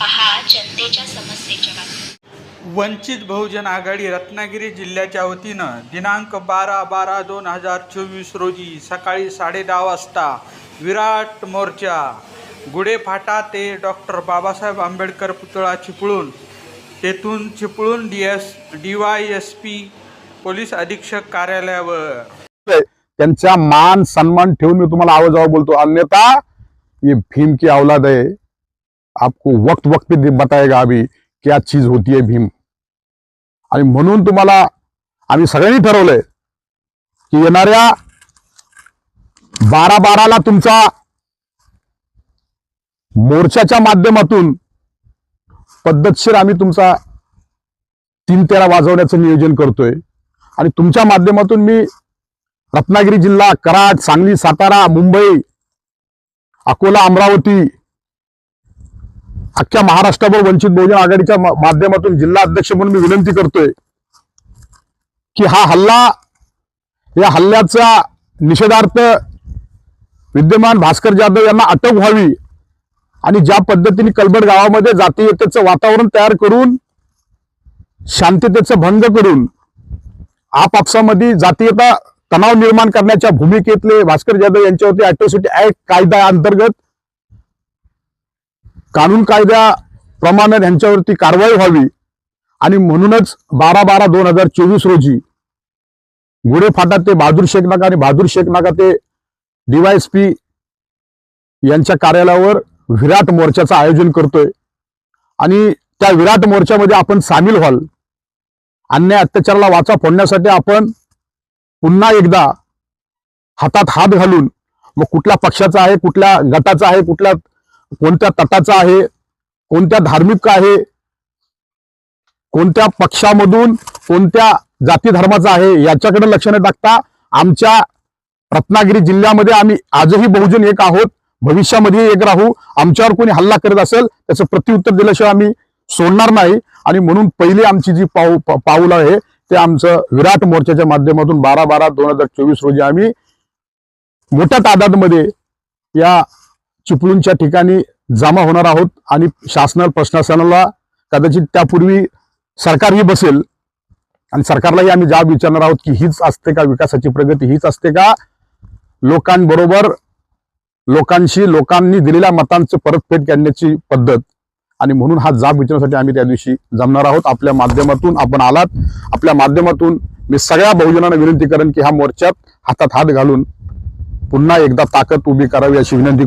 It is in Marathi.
पहा जनतेच्या समस्येच्या बातम्या. वंचित बहुजन आघाडी रत्नागिरी जिल्ह्याच्या वतीनं दिनांक बारा बारा दोन हजार चोवीस रोजी सकाळी साडेदहा वाजता विराट मोर्चा गुढे फाटा ते डॉक्टर बाबासाहेब आंबेडकर पुतळा चिपळूण तेथून Chiplun D S D Y S P police अधीक्षक कार्यालयावर. त्यांचा मान सन्मान ठेवून मी तुम्हाला आवाज आवाज बोलतो. अन्यथा ये भीम की औलाद है आपको वक्त वक्त पे बताएगा अभी क्या चीज होती है भीम। आणि म्हणून तुम्हाला आम्ही सगळ्यांनी ठरवलंय की येणाऱ्या बारा बाराला तुमचा मोर्चाच्या माध्यमातून पद्धतशीर आम्ही तुमचा तीन तेरा वाजवण्याचं नियोजन करतोय. आणि तुमच्या माध्यमातून मी रत्नागिरी जिल्हा कराड सांगली सातारा मुंबई अकोला अमरावती अख्ख्या महाराष्ट्रावर वंचित बहुजन आघाडीच्या माध्यमातून जिल्हा अध्यक्ष म्हणून मी विनंती करतोय की हा हल्ला या हल्ल्याचा निषेधार्थ विद्यमान भास्कर जाधव यांना अटक व्हावी आणि ज्या पद्धतीने कलबड गावामध्ये जातीयतेचं वातावरण तयार करून शांततेचं भंग करून आपापसामध्ये जातीयता तणाव निर्माण करण्याच्या भूमिकेतले भास्कर जाधव यांच्यावरती अॅट्रॉसिटी ऍक्ट कायदा अंतर्गत कानून कायद्याप्रमाणे त्यांच्यावरती कारवाई व्हावी आणि म्हणूनच बारा बारा दोन हजार चोवीस रोजी गुढे फाटा ते बहादूर शेख नाका आणि बहादूर शेख नाका ते डीवायएसपी यांच्या कार्यालयावर विराट मोर्चाचं आयोजन करतोय. आणि त्या विराट मोर्चामध्ये आपण सामील व्हाल. अन्याय अत्याचाराला वाचा फोडण्यासाठी आपण पुन्हा एकदा हातात हात घालून मग कुठल्या पक्षाचा आहे कुठल्या गटाचा आहे कुठल्या कोणत्या तटाचा आहे? कोणत्या धार्मिक आहे? कोणत्या पक्षामधून कोणत्या जाती धर्माचा आहे? याच्याकडे लक्ष न टाकता आमच्या रत्नागिरी जिल्ह्यामध्ये आम्ही आजही बहुजन एक आहोत. भविष्यामध्ये एक राहू. आमच्यावर कोणी हल्ला करत असेल त्याचं प्रत्युत्तर दिल्याशिवाय आम्ही सोडणार नाही. आणि म्हणून पहिली आमची जी पाऊ पाऊल आहे ते आमचं विराट मोर्चाच्या माध्यमातून बारा बारा दोन हजार चोवीस रोजी आम्ही मोठ्या तादादमध्ये या चिपळूणच्या ठिकाणी जमा होणार आहोत आणि शासना प्रशासनाला कदाचित त्यापूर्वी सरकारही बसेल. आणि सरकारलाही आम्ही जाब विचारणार आहोत की हीच असते का विकासाची प्रगती हीच असते का? लोकांबरोबर लोकांशी लोकांनी दिलेल्या मतांचं परतफेड करण्याची पद्धत. आणि म्हणून हा जाब विचारण्यासाठी आम्ही त्या दिवशी जमणार आहोत. आपल्या माध्यमातून आपण आलात. आपल्या माध्यमातून मी सगळ्या बहुजनांना विनंती करेन की ह्या मोर्चात हातात हात घालून पुन्हा एकदा ताकद उभी करावी अशी विनंती